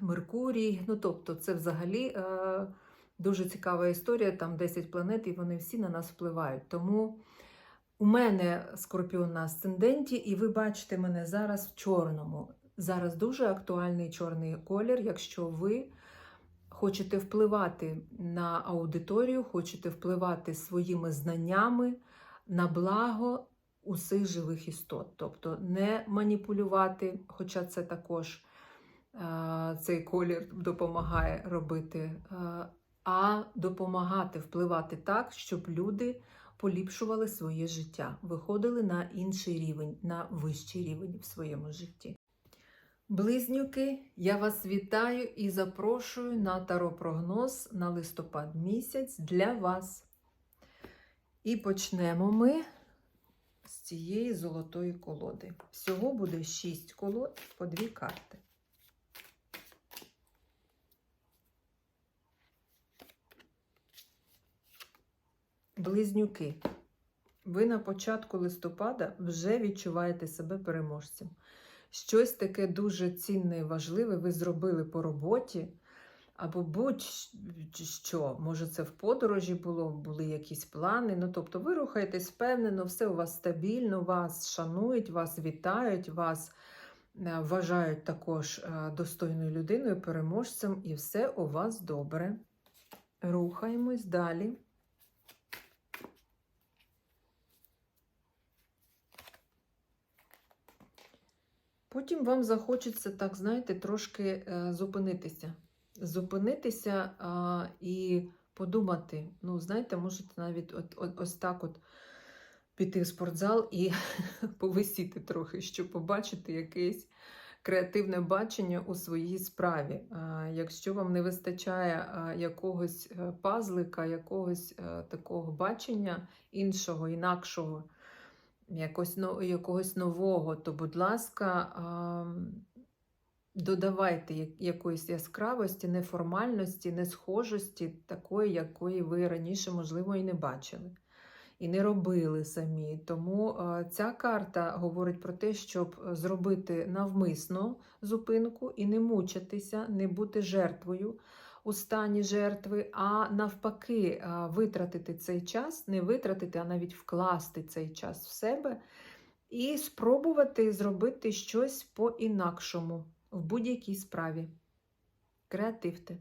Меркурій. Ну, тобто, це взагалі а, дуже цікава історія. Там 10 планет, і вони всі на нас впливають. Тому у мене скорпіон на асценденті, і ви бачите мене зараз в чорному. Зараз дуже актуальний чорний колір, якщо ви. Хочете впливати на аудиторію, хочете впливати своїми знаннями на благо усіх живих істот. Тобто не маніпулювати, хоча це також е, цей колір допомагає робити, а допомагати впливати так, щоб люди поліпшували своє життя, виходили на інший рівень, на вищий рівень в своєму житті. Близнюки, я вас вітаю і запрошую на таро-прогноз на листопад місяць для вас. І почнемо ми з цієї золотої колоди. Всього буде 6 колод по 2 карти. Близнюки. Ви на початку листопада вже відчуваєте себе переможцем. щось таке дуже цінне і важливе ви зробили по роботі, або будь-що, може, це в подорожі було, були якісь плани. Ну, тобто, ви рухаєтесь впевнено, все у вас стабільно, вас шанують, вас вітають, вас е, вважають також е, достойною людиною, переможцем, і все у вас добре. Рухаємось далі. Потім вам захочеться, так, знаєте, трошки е, зупинитися. Зупинитися а, і подумати. Ну, знаєте, можете навіть от, от, ось так от піти в спортзал і повисіти трохи, щоб побачити якесь креативне бачення у своїй справі. Якщо вам не вистачає якогось е, пазлика, якогось а, такого бачення іншого, інакшого, якось, якогось нового, то, будь ласка, додавайте якоїсь яскравості, неформальності, несхожості, такої, якої ви раніше, можливо, і не бачили. І не робили самі. Тому а, ця карта говорить про те, щоб зробити навмисно зупинку і не мучитися, не бути жертвою у стані жертви, а навпаки, витратити цей час, не витратити, а навіть вкласти цей час в себе і спробувати зробити щось по-інакшому в будь-якій справі. Креативте.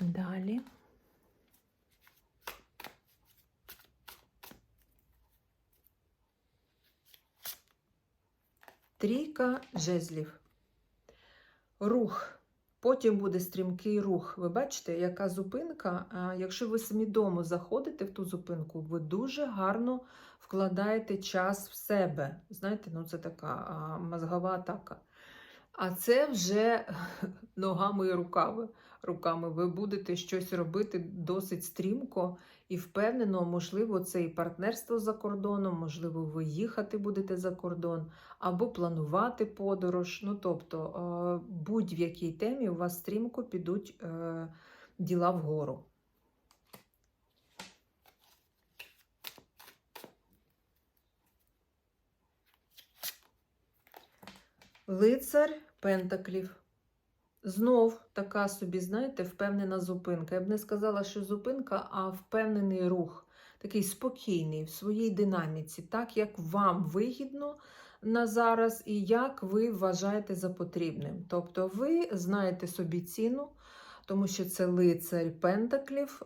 Далі. Трійка жезлів. Рух. Потім буде стрімкий рух. Ви бачите, яка зупинка. Якщо ви свідомо заходите в ту зупинку, ви дуже гарно вкладаєте час в себе. Знаєте, ну це така мозгова атака. А це вже ногами і руками. руками. Ви будете щось робити досить стрімко і впевнено, можливо, це і партнерство за кордоном, можливо, ви їхати будете за кордон, або планувати подорож. Ну, тобто, е, будь-в якій темі у вас стрімко підуть е, діла вгору. Лицар Пентаклів. Знов така собі, знаєте, впевнена зупинка. Я б не сказала, що зупинка, а впевнений рух, такий спокійний в своїй динаміці, так як вам вигідно на зараз і як ви вважаєте за потрібним. Тобто ви знаєте собі ціну, тому що це лицар Пентаклів.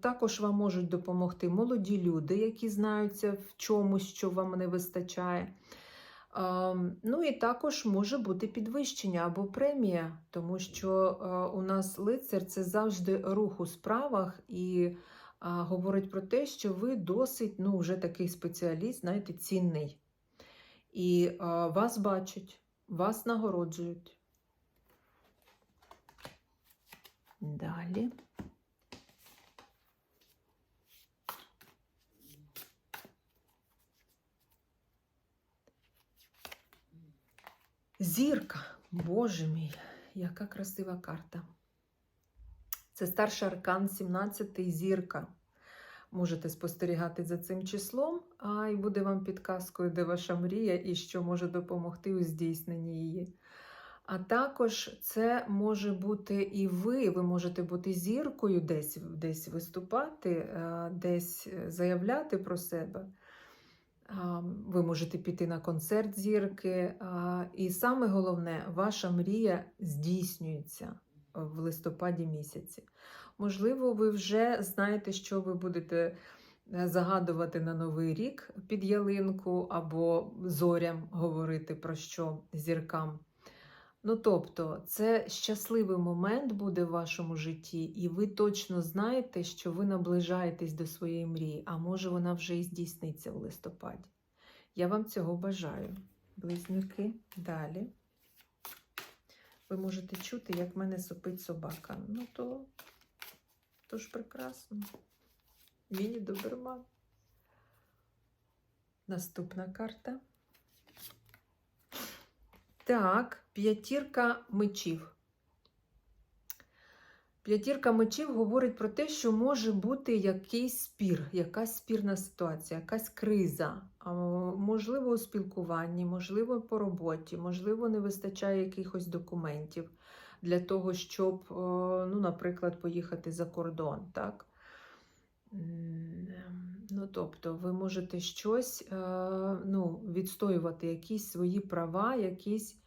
Також вам можуть допомогти молоді люди, які знаються в чомусь, що вам не вистачає. Ну і також може бути підвищення або премія, тому що у нас лицар це завжди рух у справах і говорить про те, що ви досить ну, вже такий спеціаліст, знаєте, цінний. І вас бачать, вас нагороджують. Далі. Зірка, Боже мій, яка красива карта. Це старший аркан 17-й зірка. Можете спостерігати за цим числом, а й буде вам підказкою, де ваша мрія і що може допомогти у здійсненні її. А також це може бути і ви, ви можете бути зіркою, десь, десь виступати, е, десь заявляти про себе. Ви можете піти на концерт зірки. І саме головне, ваша мрія здійснюється в листопаді місяці. Можливо, ви вже знаєте, що ви будете е, загадувати на Новий рік під ялинку або зорям говорити про що зіркам. Ну, тобто, це щасливий момент буде в вашому житті, і ви точно знаєте, що ви наближаєтесь до своєї мрії, а може вона вже і здійсниться в листопаді. Я вам цього бажаю. Близнюки, далі. Ви можете чути, як в мене сопить собака. Ну, то, то ж прекрасно. Міні-доберман. Наступна карта. Так, п'ятірка мечів. П'ятірка мечів говорить про те, що може бути якийсь спір, якась спірна ситуація, якась криза. можливо, у спілкуванні, можливо, по роботі, можливо, не вистачає якихось документів для того, щоб, е, ну, наприклад, поїхати за кордон. Так? Ну, тобто, ви можете щось е, ну, відстоювати, якісь свої права, якісь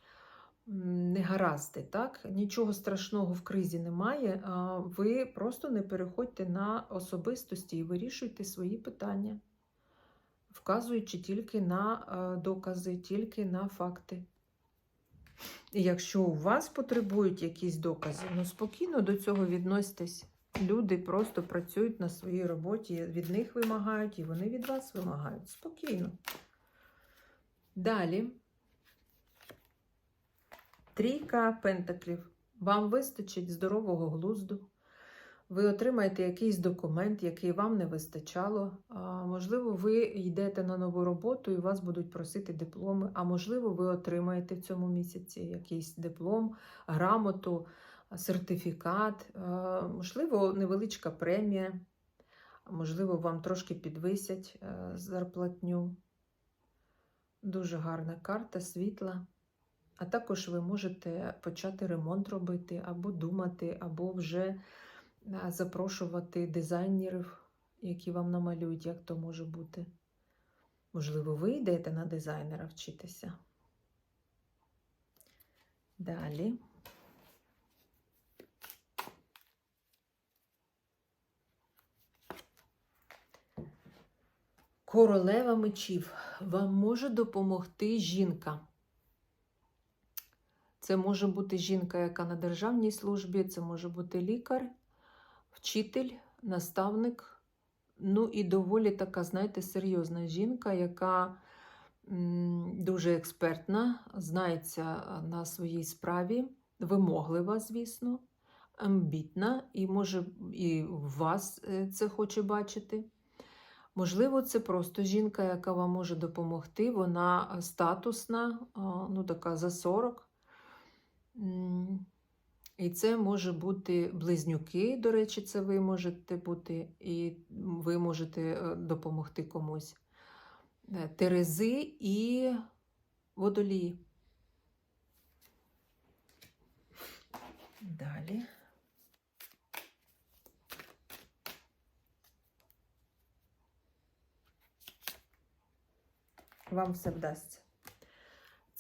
негаразди. Так? Нічого страшного в кризі немає. Ви просто не переходьте на особистості і вирішуйте свої питання, вказуючи тільки на е, докази, тільки на факти. І якщо у вас потребують якісь докази, ну спокійно до цього відноситесь. Люди просто працюють на своїй роботі, від них вимагають, і вони від вас вимагають. Спокійно. Далі. Трійка пентаклів. Вам вистачить здорового глузду. Ви отримаєте якийсь документ, який вам не вистачало. А, можливо, ви йдете на нову роботу і вас будуть просити дипломи. А можливо, ви отримаєте в цьому місяці якийсь диплом, грамоту, сертифікат, а, можливо, невеличка премія. Можливо, вам трошки підвисять е, зарплатню. Дуже гарна карта, світла. А також ви можете почати ремонт робити, або думати, або вже запрошувати дизайнерів, які вам намалюють, як то може бути. Можливо, ви йдете на дизайнера вчитися. Далі. Королева мечів. Вам може допомогти жінка. Це може бути жінка, яка на державній службі, це може бути лікар, вчитель, наставник. Ну і доволі така, знаєте, серйозна жінка, яка дуже експертна, знається на своїй справі, вимоглива, звісно, амбітна, і може і вас е, це хоче бачити. Можливо, це просто жінка, яка вам може допомогти. Вона статусна, ну така за 40. І це може бути близнюки, до речі, це ви можете бути, і ви можете е, допомогти комусь. Е, Терези і водолії. Далі. Вам все вдасться.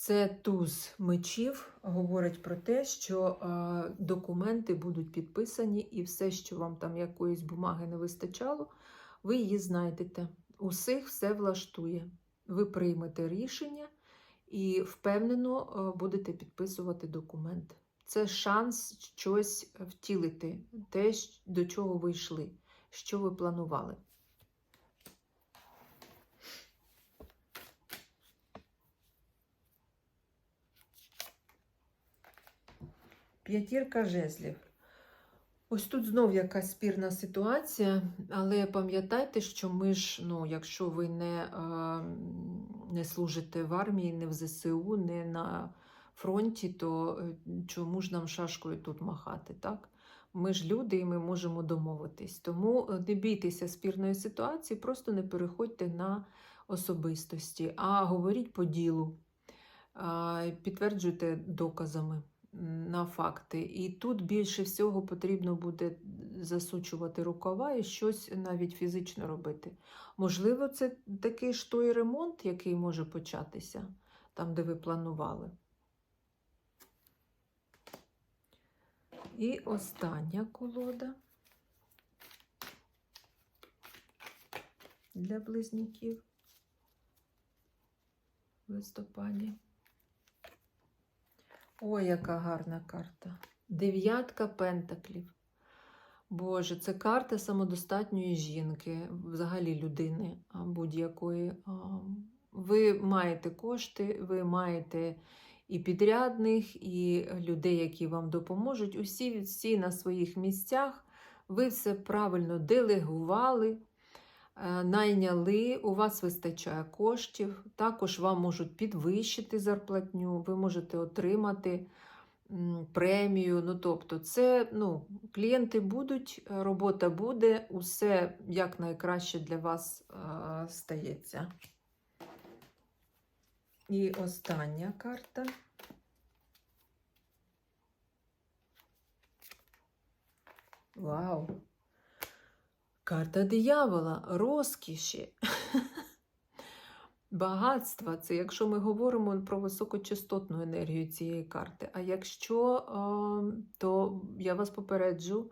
Це туз мечів говорить про те, що е, документи будуть підписані, і все, що вам там якоїсь бумаги не вистачало, ви її знайдете. Усіх все влаштує. Ви приймете рішення і впевнено е, будете підписувати документ. Це шанс щось втілити, те, до чого ви йшли, що ви планували. П'ятірка жезлів. Ось тут знов якась спірна ситуація, але пам'ятайте, що ми ж, ну, якщо ви не, е, не служите в армії, не в ЗСУ, не на фронті, то е, чому ж нам шашкою тут махати? так? Ми ж люди і ми можемо домовитись. Тому е, не бійтеся спірної ситуації, просто не переходьте на особистості, а говоріть по ділу, підтверджуйте доказами на факти. І тут більше всього потрібно буде засучувати рукава і щось навіть фізично робити. Можливо, це такий ж той ремонт, який може початися там, де ви планували. І остання колода для близнюків в листопаді. Ой, яка гарна карта. Дев'ятка пентаклів. Боже, це карта самодостатньої жінки, взагалі людини будь-якої. Ви маєте кошти, ви маєте і підрядних, і людей, які вам допоможуть. Усі всі на своїх місцях. Ви все правильно делегували, найняли, у вас вистачає коштів. Також вам можуть підвищити зарплатню, ви можете отримати премію. Ну, тобто, це ну, клієнти будуть, робота буде, усе як найкраще для вас е, стається. І остання карта. Вау! Карта диявола, розкіші. Багатства це якщо ми говоримо про високочастотну енергію цієї карти. А якщо, то я вас попереджу,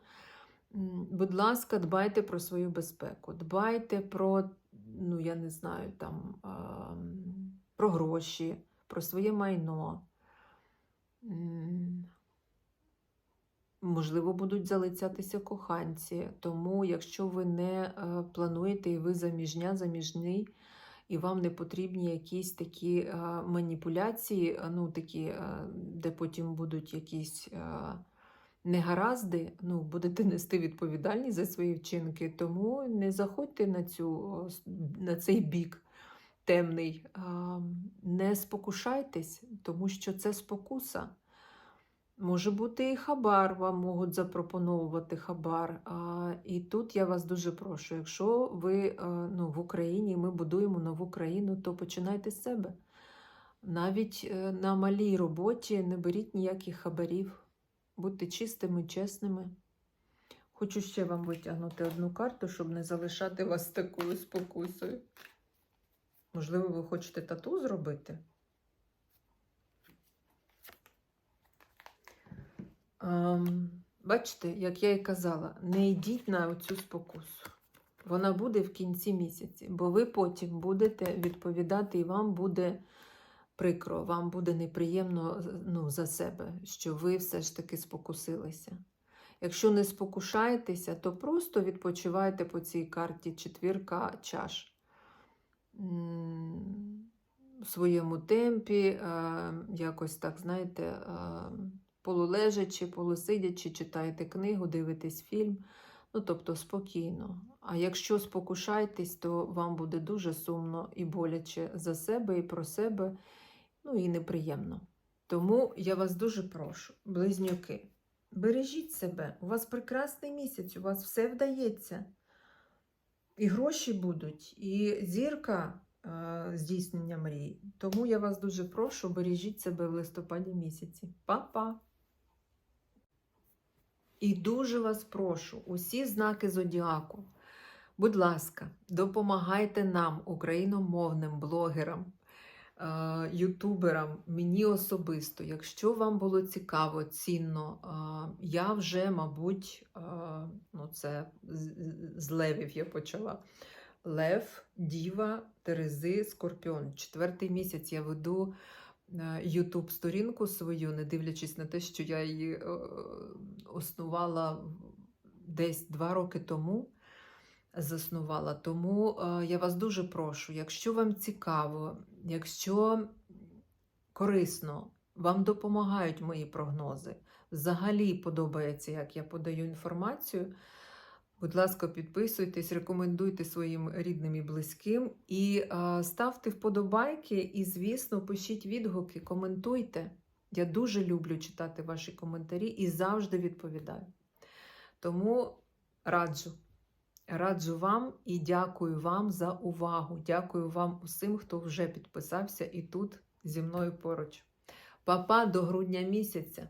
будь ласка, дбайте про свою безпеку, дбайте про, ну я не знаю, там, про гроші, про своє майно. Можливо, будуть залицятися коханці. Тому, якщо ви не е, плануєте і ви заміжня, заміжний, і вам не потрібні якісь такі е, маніпуляції, е, ну такі, де потім будуть якісь негаразди, ну, будете нести відповідальність за свої вчинки, тому не заходьте на, цю, на цей бік темний. Не спокушайтесь, тому що це спокуса. Може бути і хабар, вам можуть запропоновувати хабар. І тут я вас дуже прошу, якщо ви е, ну, в Україні, ми будуємо нову країну, то починайте з себе. Навіть е, на малій роботі не беріть ніяких хабарів, будьте чистими, чесними. Хочу ще вам витягнути одну карту, щоб не залишати вас такою спокусою. Можливо, ви хочете тату зробити? Бачите, як я і казала, не йдіть на цю спокусу. Вона буде в кінці місяці, бо ви потім будете відповідати, і вам буде прикро, вам буде неприємно ну, за себе, що ви все ж таки спокусилися. Якщо не спокушаєтеся, то просто відпочивайте по цій карті четвірка чаш. В своєму темпі, е, якось так, знаєте, е, полулежачи, полусидячи, читаєте книгу, дивитесь фільм. Ну, тобто спокійно. А якщо спокушаєтесь, то вам буде дуже сумно і боляче за себе і про себе, ну і неприємно. Тому я вас дуже прошу, близнюки, бережіть себе, у вас прекрасний місяць, у вас все вдається. І гроші будуть, і зірка е, здійснення мрій. Тому я вас дуже прошу, бережіть себе в листопаді місяці. Па-па! І дуже вас прошу, усі знаки зодіаку, будь ласка, допомагайте нам, україномовним блогерам, е, ютуберам, мені особисто. Якщо вам було цікаво, цінно, е, я вже, мабуть, е, ну це з- з левів я почала. Лев, Діва, Терези, Скорпіон. Четвертий місяць я веду Ютуб сторінку свою, не дивлячись на те, що я її е, основала десь два роки тому. Заснувала. Тому е, я вас дуже прошу, якщо вам цікаво, якщо корисно, вам допомагають мої прогнози, взагалі подобається, як я подаю інформацію. Будь ласка, підписуйтесь, рекомендуйте своїм рідним і близьким і е, ставте вподобайки, і, звісно, пишіть відгуки, коментуйте. Я дуже люблю читати ваші коментарі і завжди відповідаю. Тому раджу. Раджу вам і дякую вам за увагу. Дякую вам усім, хто вже підписався і тут зі мною поруч. Папа до грудня місяця.